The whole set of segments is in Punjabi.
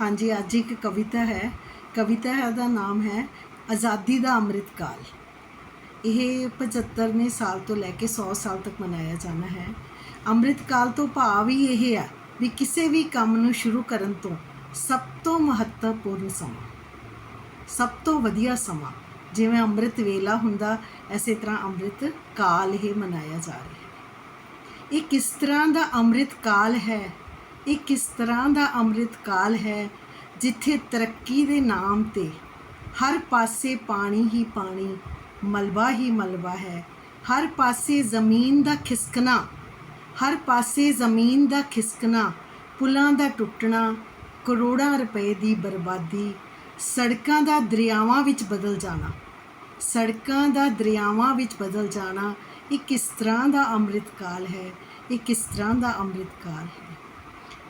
ਹਾਂਜੀ, ਅੱਜ ਇੱਕ ਕਵਿਤਾ ਹੈ। ਕਵਿਤਾ ਹੈ ਦਾ ਨਾਮ ਹੈ ਆਜ਼ਾਦੀ ਦਾ ਅੰਮ੍ਰਿਤ ਕਾਲ। ਇਹ 75ਵੇਂ ਸਾਲ ਤੋਂ ਲੈ ਕੇ 100 ਸਾਲ ਤੱਕ ਮਨਾਇਆ ਜਾਣਾ ਹੈ। ਅੰਮ੍ਰਿਤ ਕਾਲ ਤੋਂ ਭਾਵ ਹੀ ਇਹ ਹੈ ਵੀ ਕਿਸੇ ਵੀ ਕੰਮ ਨੂੰ ਸ਼ੁਰੂ ਕਰਨ ਤੋਂ ਸਭ ਤੋਂ ਮਹੱਤਵਪੂਰਨ ਸਮਾਂ, ਸਭ ਤੋਂ ਵਧੀਆ ਸਮਾਂ, ਜਿਵੇਂ ਅੰਮ੍ਰਿਤ ਵੇਲਾ ਹੁੰਦਾ, ਐਸੇ ਤਰ੍ਹਾਂ ਅੰਮ੍ਰਿਤ ਕਾਲ ਇਹ ਮਨਾਇਆ ਜਾ ਰਿਹਾ ਹੈ। ਇਹ ਕਿਸ ਤਰ੍ਹਾਂ ਦਾ ਅੰਮ੍ਰਿਤ ਕਾਲ ਹੈ ਇਹ ਕਿਸ ਤਰ੍ਹਾਂ ਦਾ ਅੰਮ੍ਰਿਤ ਕਾਲ ਹੈ ਜਿੱਥੇ ਤਰੱਕੀ ਦੇ ਨਾਮ ਤੇ ਹਰ ਪਾਸੇ ਪਾਣੀ ਹੀ ਪਾਣੀ, ਮਲਬਾ ਹੀ ਮਲਬਾ ਹੈ। ਹਰ ਪਾਸੇ ਜ਼ਮੀਨ ਦਾ ਖਿਸਕਣਾ, ਹਰ ਪਾਸੇ ਜ਼ਮੀਨ ਦਾ ਖਿਸਕਣਾ, ਪੁਲਾਂ ਦਾ ਟੁੱਟਣਾ, ਕਰੋੜਾਂ ਰੁਪਏ ਦੀ ਬਰਬਾਦੀ, ਸੜਕਾਂ ਦਾ ਦਰਿਆਵਾਂ ਵਿੱਚ ਬਦਲ ਜਾਣਾ। ਸੜਕਾਂ ਦਾ ਦਰਿਆਵਾਂ ਵਿੱਚ ਬਦਲ ਜਾਣਾ, ਇਹ ਕਿਸ ਤਰ੍ਹਾਂ ਦਾ ਅੰਮ੍ਰਿਤ ਕਾਲ ਹੈ, ਇਹ ਕਿਸ ਤਰ੍ਹਾਂ ਦਾ ਅੰਮ੍ਰਿਤ ਕਾਲ ਹੈ?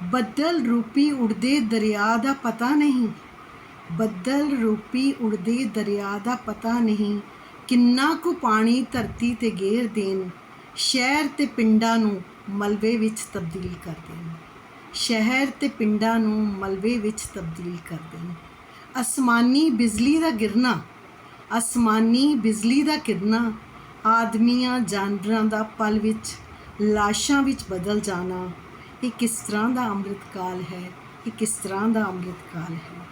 ਬੱਦਲ ਰੂਪੀ ਉੜਦੇ ਦਰਿਆ ਦਾ ਪਤਾ ਨਹੀਂ। ਬੱਦਲ ਰੂਪੀ ਉੜਦੇ ਦਰਿਆ ਦਾ ਪਤਾ ਨਹੀਂ। ਕਿੰਨਾ ਕੁ ਪਾਣੀ ਧਰਤੀ ਤੇ ਗੇਰ ਦੇਣ, ਸ਼ਹਿਰ ਤੇ ਪਿੰਡਾਂ ਨੂੰ ਮਲਬੇ ਵਿੱਚ ਤਬਦੀਲ ਕਰ ਦੇਣ। ਸ਼ਹਿਰ ਤੇ ਪਿੰਡਾਂ ਨੂੰ ਮਲਬੇ ਵਿੱਚ ਤਬਦੀਲ ਕਰ ਦੇਣ। ਅਸਮਾਨੀ ਬਿਜਲੀ ਦਾ ਗਿਰਨਾ, ਅਸਮਾਨੀ ਬਿਜਲੀ ਦਾ ਕਿਰਨਾ ਆਦਮੀਆਂ ਜਾਨਵਰਾਂ ਦਾ ਪਲ ਵਿੱਚ ਲਾਸ਼ਾਂ ਵਿੱਚ ਬਦਲ ਜਾਣਾ ਇਹ ਕਿਸ ਤਰ੍ਹਾਂ ਦਾ ਅੰਮ੍ਰਿਤ ਕਾਲ ਹੈ? ਇਹ ਕਿਸ ਤਰ੍ਹਾਂ ਦਾ ਅੰਮ੍ਰਿਤ ਕਾਲ ਹੈ?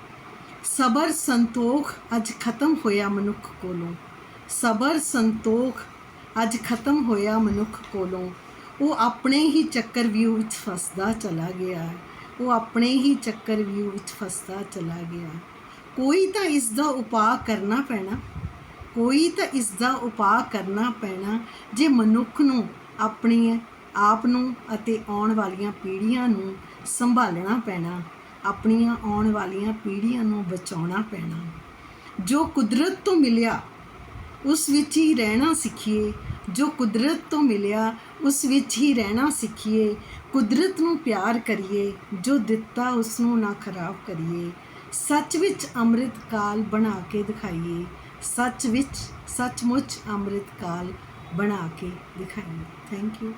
ਸਬਰ ਸੰਤੋਖ ਅੱਜ ਖਤਮ ਹੋਇਆ ਮਨੁੱਖ ਕੋਲੋਂ। ਸਬਰ ਸੰਤੋਖ ਅੱਜ ਖਤਮ ਹੋਇਆ ਮਨੁੱਖ ਕੋਲੋਂ। ਉਹ ਆਪਣੇ ਹੀ ਚੱਕਰ ਵਿਊ ਵਿੱਚ ਫਸਦਾ ਚਲਾ ਗਿਆ। ਉਹ ਆਪਣੇ ਹੀ ਚੱਕਰ ਵਿਊ ਵਿੱਚ ਫਸਦਾ ਚਲਾ ਗਿਆ। ਕੋਈ ਤਾਂ ਇਸ ਦਾ ਉਪਾਅ ਕਰਨਾ ਪੈਣਾ। ਕੋਈ ਤਾਂ ਇਸ ਦਾ ਉਪਾਅ ਕਰਨਾ ਪੈਣਾ ਜੇ ਮਨੁੱਖ ਨੂੰ ਆਪਣੀ ਆਪ ਨੂੰ ਅਤੇ ਆਉਣ ਵਾਲੀਆਂ ਪੀੜ੍ਹੀਆਂ ਨੂੰ ਸੰਭਾਲਣਾ ਪੈਣਾ, ਆਪਣੀਆਂ ਆਉਣ ਵਾਲੀਆਂ ਪੀੜ੍ਹੀਆਂ ਨੂੰ ਬਚਾਉਣਾ ਪੈਣਾ। ਜੋ ਕੁਦਰਤ ਤੋਂ ਮਿਲਿਆ, ਉਸ ਵਿੱਚ ਹੀ ਰਹਿਣਾ ਸਿੱਖੀਏ। ਜੋ ਕੁਦਰਤ ਤੋਂ ਮਿਲਿਆ, ਉਸ ਵਿੱਚ ਹੀ ਰਹਿਣਾ ਸਿੱਖੀਏ। ਕੁਦਰਤ ਨੂੰ ਪਿਆਰ ਕਰੀਏ, ਜੋ ਦਿੱਤਾ ਉਸ ਨੂੰ ਨਾ ਖਰਾਬ ਕਰੀਏ। ਸੱਚ ਵਿੱਚ ਅੰਮ੍ਰਿਤ ਕਾਲ ਬਣਾ ਕੇ ਦਿਖਾਈਏ। ਸੱਚ ਵਿੱਚ ਸੱਚਮੁੱਚ ਅੰਮ੍ਰਿਤ ਕਾਲ ਬਣਾ ਕੇ ਦਿਖਾਈਏ। Thank you